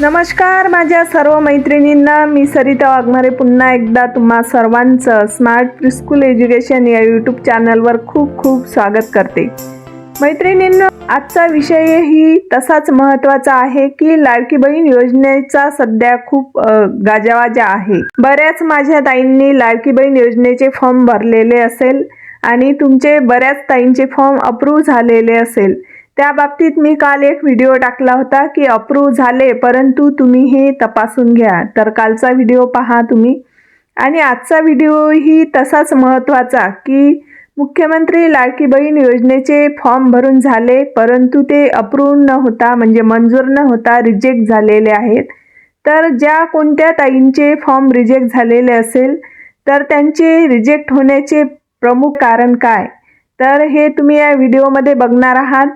नमस्कार माझ्या सर्व मैत्रिणींना. मी सरिता वाघमारे. पुन्हा एकदा तुम्हा सर्वांचं स्मार्ट प्रिस्कूल एज्युकेशन या यूट्यूब चॅनलवर खूप खूप स्वागत करते. मैत्रिणींना आजचा विषयही तसाच महत्त्वाचा आहे की लाडकी बहीण योजनेचा सध्या खूप गाजावाजा आहे. बऱ्याच माझ्या ताईंनी लाडकी बहीण योजनेचे फॉर्म भरलेले असेल आणि तुमचे बऱ्याच ताईंचे फॉर्म अप्रूव्ह झालेले असेल. त्या बाबतीत मी काल एक व्हिडिओ टाकला होता की अप्रूव्ह झाले परंतु तुम्ही हे तपासून घ्या. तर कालचा व्हिडिओ पहा तुम्ही. आणि आजचा व्हिडिओही तसाच महत्त्वाचा की मुख्यमंत्री लाडकी बहीण योजनेचे फॉर्म भरून झाले परंतु ते अप्रूव्ह न होता म्हणजे मंजूर न होता रिजेक्ट झालेले आहेत. तर ज्या कोणत्या ताईंचे फॉर्म रिजेक्ट झालेले असेल तर त्यांचे रिजेक्ट होण्याचे प्रमुख कारण काय? तर हे तुम्ही या व्हिडिओमध्ये बघणार आहात.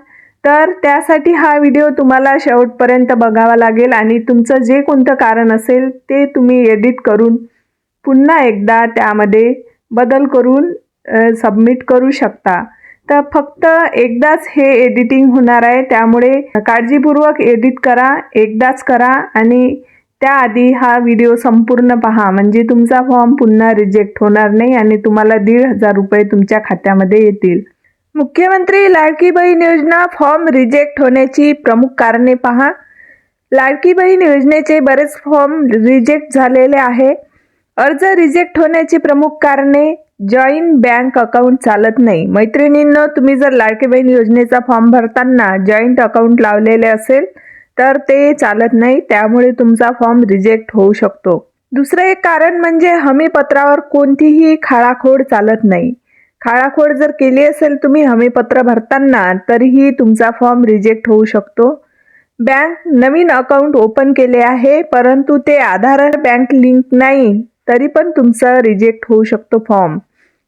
तर त्यासाठी हा व्हिडिओ तुम्हाला शेवटपर्यंत बघावा लागेल आणि तुमचं जे कोणतं कारण असेल ते तुम्ही एडिट करून पुन्हा एकदा त्यामध्ये बदल करून सबमिट करू शकता. तर फक्त एकदाच हे एडिटिंग होणार आहे. त्यामुळे काळजीपूर्वक एडिट करा एकदाच करा आणि त्याआधी हा व्हिडिओ संपूर्ण पहा. म्हणजे तुमचा फॉर्म पुन्हा रिजेक्ट होणार नाही आणि तुम्हाला दीड हजार रुपये तुमच्या खात्यामध्ये येतील. मुख्यमंत्री लाडकी बहीण योजना फॉर्म रिजेक्ट होण्याची प्रमुख कारणे पहा. लाडकी बहीण योजनेचे बरेच फॉर्म रिजेक्ट झालेले आहे. अर्ज रिजेक्ट होण्याची प्रमुख कारणे जॉईन बँक अकाउंट चालत नाही. मैत्रिणींनो तुम्ही जर लाडकी बहीण योजनेचा फॉर्म भरताना जॉईंट अकाउंट लावलेले असेल तर ते चालत नाही. त्यामुळे तुमचा फॉर्म रिजेक्ट होऊ शकतो. दुसरं एक कारण म्हणजे हमीपत्रावर कोणतीही खाळाखोड चालत नाही. खाळाखोड जर केली असेल तुम्ही हमीपत्र भरताना तरीही तुमचा फॉर्म रिजेक्ट होऊ शकतो. बँक नवीन अकाउंट ओपन केले आहे परंतु ते आधार बँक लिंक नाही तरी पण तुमचं रिजेक्ट होऊ शकतो फॉर्म.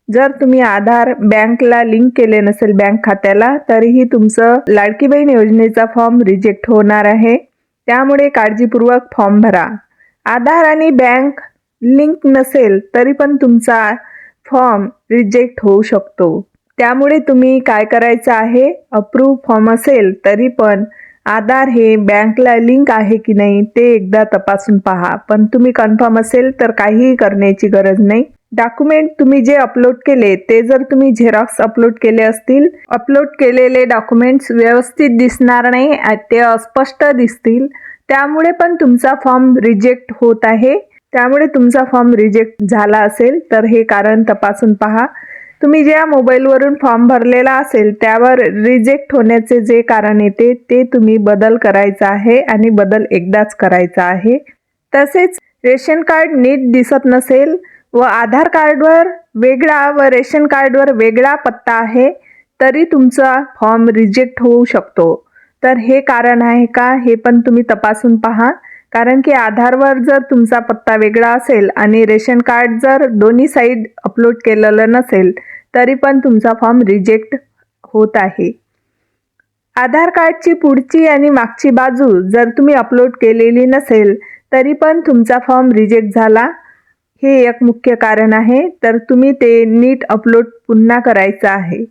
जर तुम्ही आधार बँकला लिंक केले नसेल बँक खात्याला तरीही तुमचं लाडकी बहीण योजनेचा फॉर्म रिजेक्ट होणार आहे. त्यामुळे काळजीपूर्वक फॉर्म भरा. आधार आणि बँक लिंक नसेल तरी पण तुमचा फॉर्म रिजेक्ट होऊ शकतो. त्यामुळे तुम्ही काय करायचं आहे? अप्रूव्ह फॉर्म असेल तरी पण आधार हे बँकला लिंक आहे की नाही ते एकदा तपासून पहा. पण तुम्ही कन्फर्म असेल तर काहीही करण्याची गरज नाही. डॉक्युमेंट तुम्ही जे अपलोड केले ते जर तुम्ही झेरॉक्स अपलोड केले असतील अपलोड केलेले डॉक्युमेंट्स व्यवस्थित दिसणार नाही ते अस्पष्ट दिसतील. त्यामुळे पण तुमचा फॉर्म रिजेक्ट होत आहे. त्यामुळे तुमचा फॉर्म रिजेक्ट झाला असेल तर हे कारण तपासून पहा. तुम्ही ज्या मोबाईलवरून फॉर्म भरलेला असेल त्यावर रिजेक्ट होण्याचे जे कारण येते ते तुम्ही बदल करायचा आहे आणि बदल एकदाच करायचा आहे. तसेच रेशन कार्ड नीट दिसत नसेल व आधार कार्डवर वेगळा व रेशन कार्डवर वेगळा पत्ता आहे तरी तुमचा फॉर्म रिजेक्ट होऊ शकतो. तर हे कारण आहे का हे पण तुम्ही तपासून पहा. कारण की आधारवर जर तुमचा पत्ता वेगळा असेल आणि रेशन कार्ड जर दोन्ही साईड अपलोड केलेलं नसेल तरी पण तुमचा फॉर्म रिजेक्ट होत आहे. आधार कार्डची पुढची आणि मागची बाजू जर तुम्ही अपलोड केलेली नसेल तरी पण तुमचा फॉर्म रिजेक्ट झाला. हे एक मुख्य कारण आहे. तर तुम्ही ते नीट अपलोड पुन्हा करायचं आहे.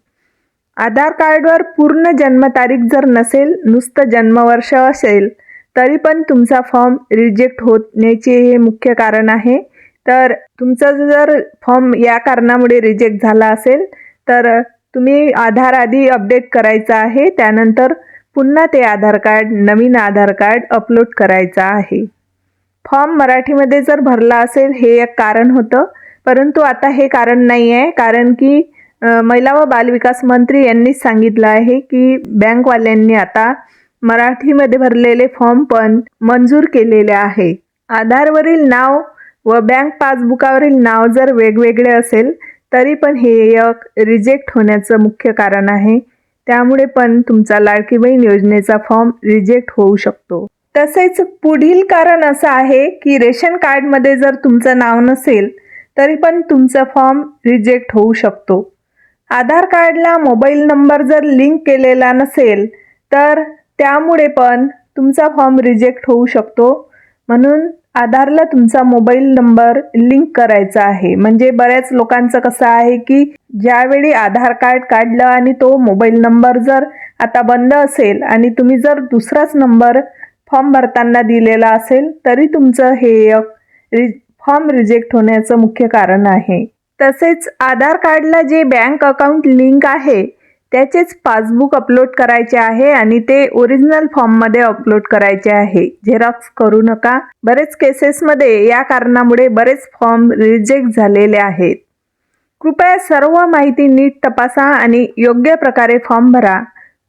आधार कार्डवर पूर्ण जन्मतारीख जर नसेल नुसतं जन्मवर्ष असेल तरी पण तुमचा फॉर्म रिजेक्ट होण्याचे हे मुख्य कारण आहे. तर तुमचा जर फॉर्म या कारणामुळे रिजेक्ट झाला असेल तर तुम्ही आधार आधी अपडेट करायचा आहे. त्यानंतर पुन्हा ते आधार कार्ड नवीन आधार कार्ड अपलोड करायचं आहे. फॉर्म मराठीमध्ये जर भरला असेल हे एक कारण होतं. परंतु आता हे कारण नाही आहे कारण की महिला व बालविकास मंत्री यांनीच सांगितलं आहे की बँकवाल्यांनी आता मराठीमध्ये भरलेले फॉर्म पण मंजूर केलेले आहे. आधारवरील नाव व बँक पासबुकावरील नाव जर वेगवेगळे असेल तरी पण हे एक रिजेक्ट होण्याचं मुख्य कारण आहे. त्यामुळे पण तुमचा लाडकी बहीण योजनेचा फॉर्म रिजेक्ट होऊ शकतो. तसेच पुढील कारण असं आहे की रेशन कार्डमध्ये जर तुमचं नाव नसेल तरी पण तुमचा फॉर्म रिजेक्ट होऊ शकतो. आधार कार्डला मोबाईल नंबर जर लिंक केलेला नसेल तर त्यामुळे पण तुमचा फॉर्म रिजेक्ट होऊ शकतो. म्हणून आधारला तुमचा मोबाईल नंबर लिंक करायचा आहे. म्हणजे बऱ्याच लोकांचं कसं आहे की ज्यावेळी आधार कार्ड काढलं आणि तो मोबाईल नंबर जर आता बंद असेल आणि तुम्ही जर दुसराच नंबर फॉर्म भरताना दिलेला असेल तरी तुमचं हे एक रि फॉर्म रिजेक्ट होण्याचं मुख्य कारण आहे. तसेच आधार कार्डला जे बँक अकाउंट लिंक आहे त्याचेच पासबुक अपलोड करायचे आहे आणि ते ओरिजिनल फॉर्ममध्ये अपलोड करायचे आहे. झेरॉक्स करू नका. बरेच केसेसमध्ये या कारणामुळे बरेच फॉर्म रिजेक्ट झालेले आहेत. कृपया सर्व माहिती नीट तपासा आणि योग्य प्रकारे फॉर्म भरा.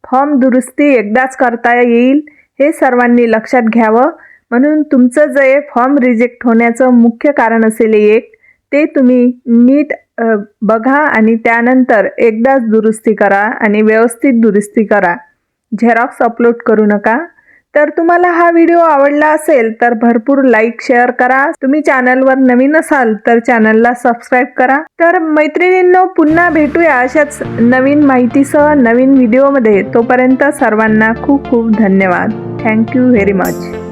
फॉर्म दुरुस्ती एकदाच करता येईल हे सर्वांनी लक्षात घ्यावं. म्हणून तुमचं जे फॉर्म रिजेक्ट होण्याचं मुख्य कारण असेल एक ते तुम्ही नीट बघा आणि त्यानंतर एकदाच दुरुस्ती करा आणि व्यवस्थित दुरुस्ती करा. झेरॉक्स अपलोड करू नका. तर तुम्हाला हा व्हिडिओ आवडला असेल तर भरपूर लाईक शेअर करा. तुम्ही चॅनलवर नवीन असाल तर चॅनलला सबस्क्राईब करा. तर मैत्रिणींनो पुन्हा भेटूया अशाच नवीन माहितीसह नवीन व्हिडिओमध्ये तोपर्यंत सर्वांना खूप खूप धन्यवाद. Thank you very much